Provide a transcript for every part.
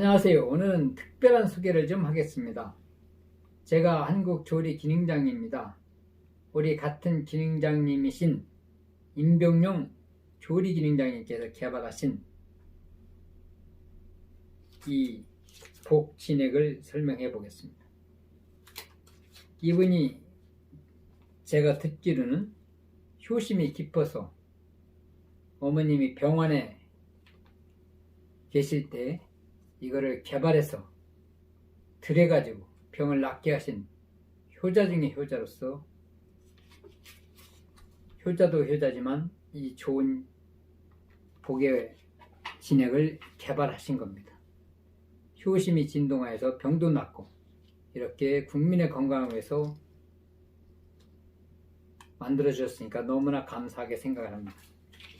안녕하세요. 오늘은 특별한 소개를 좀 하겠습니다. 제가 한국 조리 기능장입니다. 우리 같은 기능장님이신 임병용 조리 기능장님께서 개발하신 이 복 진액을 설명해 보겠습니다. 이분이 제가 듣기로는 효심이 깊어서 어머님이 병원에 계실 때 이거를 개발해서 들여가지고 병을 낫게 하신 효자 중의 효자로서 효자도 효자지만 이 좋은 복의 진액을 개발하신 겁니다. 효심이 진동하여서 병도 낫고 이렇게 국민의 건강을 위해서 만들어 주셨으니까 너무나 감사하게 생각을 합니다.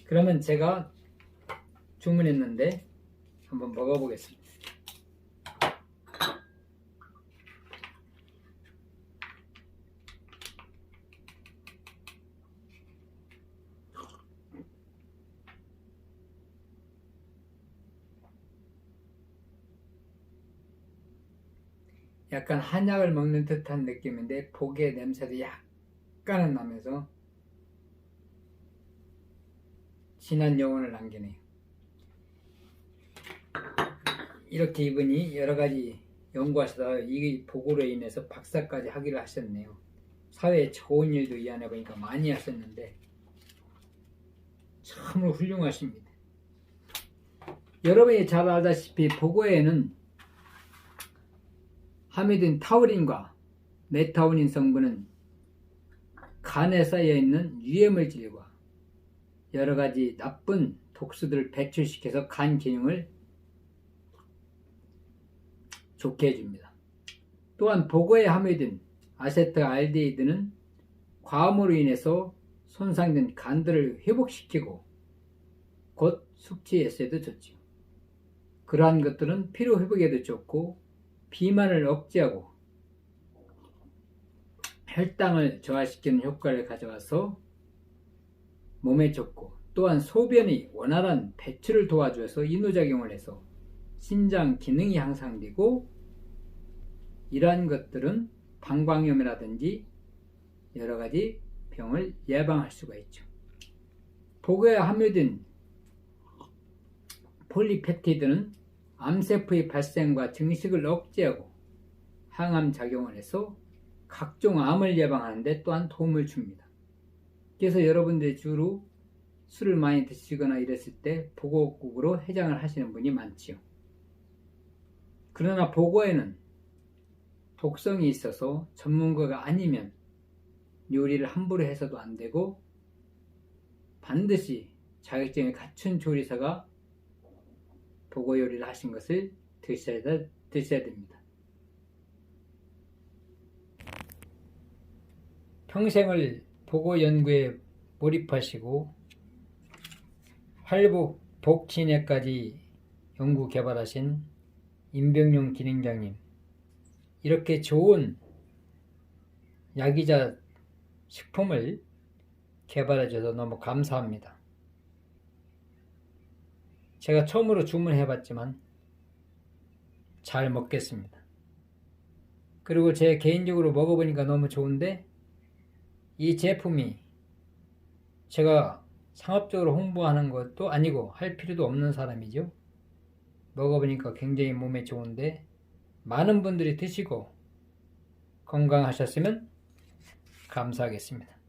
그러면 제가 주문했는데 한번 먹어보겠습니다. 약간 한약을 먹는 듯한 느낌인데 복의 냄새도 약간은 나면서 진한 여운을 남기네요. 이렇게 이분이 여러 가지 연구하시다가 이 보고로 인해서 박사까지 하기를 하셨네요. 사회에 좋은 일도 이 안에 보니까 많이 하셨는데 참으로 훌륭하십니다. 여러분이 잘 알다시피 보고에는 함유된 타우린과 메타오닌 성분은 간에 쌓여 있는 유해물질과 여러 가지 나쁜 독소들을 배출시켜서 간 기능을 좋게 해줍니다. 또한 보고에 함유된 아세트 알데히드는 과음으로 인해서 손상된 간들을 회복시키고 곧 숙취에서도 좋죠. 그러한 것들은 피로 회복에도 좋고 비만을 억제하고 혈당을 저하시키는 효과를 가져와서 몸에 좋고 또한 소변이 원활한 배출을 도와줘서 인후작용을 해서 신장 기능이 향상되고 이러한 것들은 방광염이라든지 여러 가지 병을 예방할 수가 있죠. 복에 함유된 폴리펩티드는 암세포의 발생과 증식을 억제하고 항암 작용을 해서 각종 암을 예방하는데 또한 도움을 줍니다. 그래서 여러분들이 주로 술을 많이 드시거나 이랬을 때 보고국으로 해장을 하시는 분이 많지요. 그러나 보고에는 독성이 있어서 전문가가 아니면 요리를 함부로 해서도 안 되고 반드시 자격증을 갖춘 조리사가 보고 요리를 하신 것을 드셔야, 드셔야 됩니다. 평생을 보고 연구에 몰입하시고 활복 복진에까지 연구 개발하신 임병용 기능장님 이렇게 좋은 약이자 식품을 개발해 줘서 너무 감사합니다. 제가 처음으로 주문해 봤지만 잘 먹겠습니다. 그리고 제 개인적으로 먹어보니까 너무 좋은데 이 제품이 제가 상업적으로 홍보하는 것도 아니고 할 필요도 없는 사람이죠. 먹어보니까 굉장히 몸에 좋은데 많은 분들이 드시고 건강하셨으면 감사하겠습니다.